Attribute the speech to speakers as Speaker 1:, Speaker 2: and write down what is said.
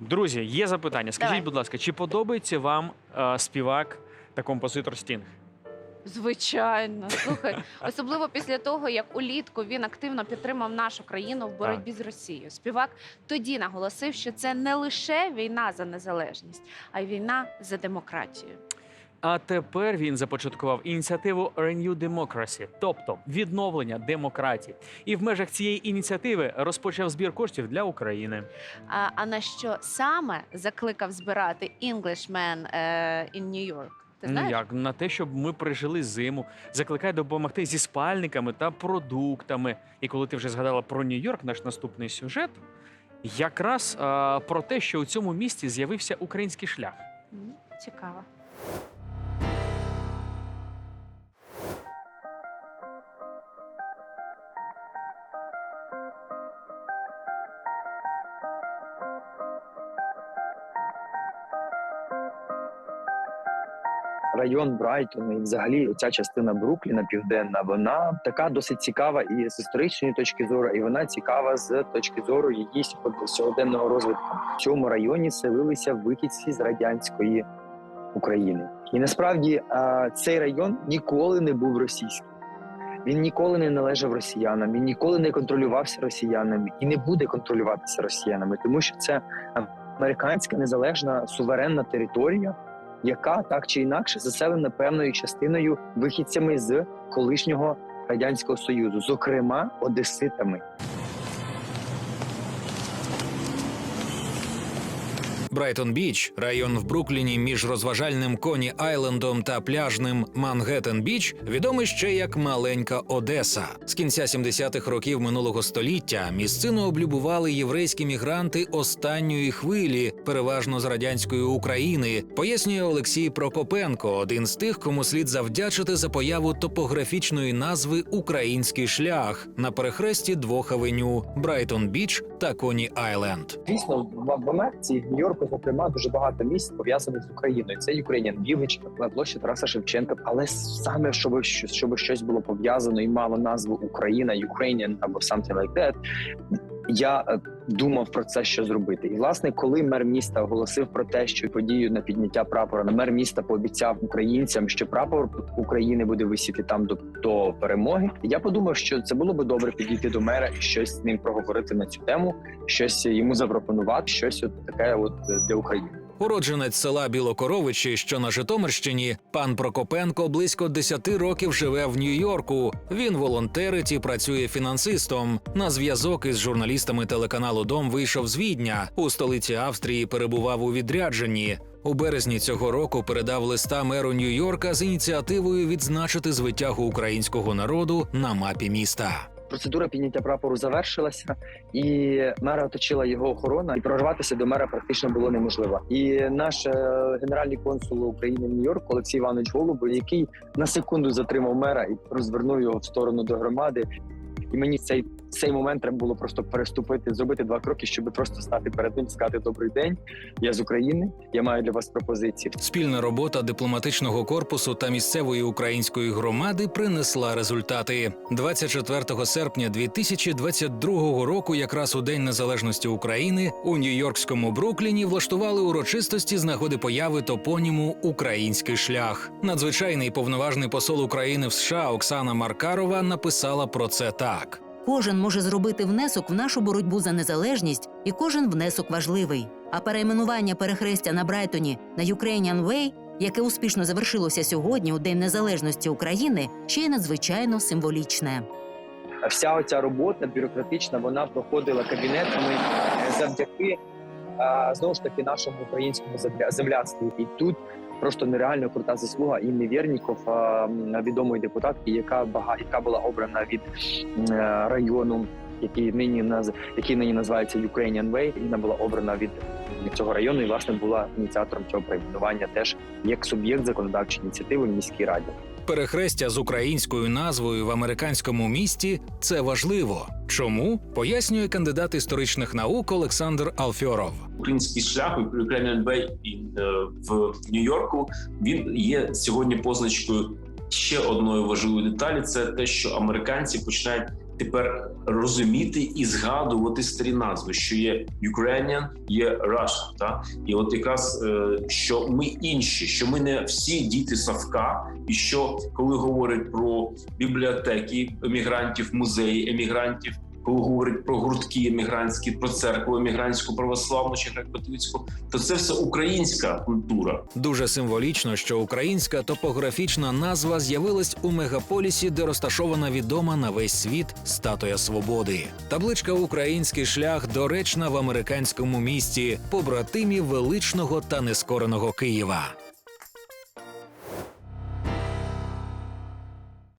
Speaker 1: Друзі, є запитання. Скажіть,
Speaker 2: Давай.
Speaker 1: будь ласка, чи подобається вам е, співак та композитор Стінг?
Speaker 2: Звичайно, слухай, особливо після того, як улітку він активно підтримав нашу країну в боротьбі з Росією. Співак тоді наголосив, що це не лише війна за незалежність, а й війна за демократію.
Speaker 1: А тепер він започаткував ініціативу Renew Democracy, тобто відновлення демократії. І в межах цієї ініціативи розпочав збір коштів для України.
Speaker 2: А, а на що саме закликав збирати Englishman е, in New York? Ти
Speaker 1: Ну як на те, щоб ми пережили зиму, закликає допомогти зі спальниками та продуктами. І коли ти вже згадала про Нью-Йорк, наш наступний сюжет, якраз е, про те, що у цьому місті з'явився український шлях.
Speaker 2: Цікаво.
Speaker 3: Район Брайтона і взагалі ця частина Брукліна південна, вона така досить цікава і з історичної точки зору, і вона цікава з точки зору її сьогоденного розвитку. В цьому районі селилися вихідці з радянської України, і насправді цей район ніколи не був російським. Він ніколи не належав росіянам, він ніколи не контролювався росіянами і не буде контролюватися росіянами, тому що це американська незалежна суверенна територія, яка так чи інакше заселена певною частиною вихідцями з колишнього радянського союзу, зокрема одеситами.
Speaker 4: Брайтон Біч, район в Брукліні між розважальним Коні Айлендом та пляжним Мангеттен Біч, відомий ще як маленька Одеса. З кінця 70-х років минулого століття місцину облюбували єврейські мігранти останньої хвилі, переважно з радянської України. Пояснює Олексій Прокопенко, один з тих, кому слід завдячити за появу топографічної назви Український шлях на перехресті двох авеню Брайтон Біч та Коні Айленд.
Speaker 3: Звісно, в Америці, Нью-Йорку, зокрема, дуже багато місць пов'язаних з Україною. Це Ukrainian Village, площа Тараса Шевченка. Але саме щоб щоб щось було пов'язано і мало назву Україна, Ukrainian або something like that, я е, думав про це, що зробити. І власне, коли мер міста оголосив про те, що подію на підняття прапора, на мер міста пообіцяв українцям, що прапор України буде висіти там до, до перемоги. Я подумав, що це було би добре підійти до мера і щось з ним проговорити на цю тему, щось йому запропонувати, щось от таке, от е, для України.
Speaker 4: Уродженець села Білокоровичі, що на Житомирщині, пан Прокопенко близько 10 років живе в Нью-Йорку. Він волонтерить і працює фінансистом. На зв'язок із журналістами телеканалу Дом вийшов з Відня. У столиці Австрії перебував у відрядженні. У березні цього року передав листа меру Нью-Йорка з ініціативою відзначити звитягу українського народу на мапі міста.
Speaker 3: Процедура підняття прапору завершилася, і мера оточила його охорона, і прорватися до мера практично було неможливо. І наш е, генеральний консул України в Нью-Йорку Олексій Іванович Голуб, який на секунду затримав мера і розвернув його в сторону до громади. І мені цей цей момент треба було просто переступити, зробити два кроки, щоб просто стати перед ним, сказати добрий день. Я з України. Я маю для вас пропозиції.
Speaker 4: Спільна робота дипломатичного корпусу та місцевої української громади принесла результати. 24 серпня 2022 року, якраз у День Незалежності України, у Нью-Йоркському Брукліні влаштували урочистості з нагоди появи топоніму Український шлях. Надзвичайний повноважний посол України в США Оксана Маркарова написала про це так.
Speaker 5: Кожен може зробити внесок в нашу боротьбу за незалежність, і кожен внесок важливий. А перейменування перехрестя на Брайтоні на Ukrainian Way, яке успішно завершилося сьогодні у День Незалежності України, ще й надзвичайно символічне.
Speaker 3: вся оця робота бюрократична вона проходила кабінетами е, завдяки е, знову ж таки нашому українському земля- земляцтву. І тут просто нереально крута заслуга Інни Вєрніков, відомої депутатки, яка бага, яка була обрана від е, району. Який нині наз... який нині називається Ukrainian Way, і вона була обрана від цього району і власне була ініціатором цього перейменування теж як суб'єкт законодавчої ініціативи в міській раді.
Speaker 4: Перехрестя з українською назвою в американському місті це важливо. Чому пояснює кандидат історичних наук Олександр Алфьоров.
Speaker 6: Український шлях Way е, в Нью-Йорку він є сьогодні позначкою ще одної важливої деталі. Це те, що американці починають тепер розуміти і згадувати старі назви, що є Ukrainian, є Russian, та і от якраз е, що ми інші, що ми не всі діти Савка, і що коли говорять про бібліотеки емігрантів, музеї емігрантів. Коли говорять про гуртки емігрантські, про церкву емігрантську, православну чи греко-католицьку, то це все українська культура.
Speaker 4: Дуже символічно, що українська топографічна назва з'явилась у мегаполісі, де розташована відома на весь світ статуя свободи. Табличка Український шлях доречна в американському місті, побратимі величного та нескореного Києва.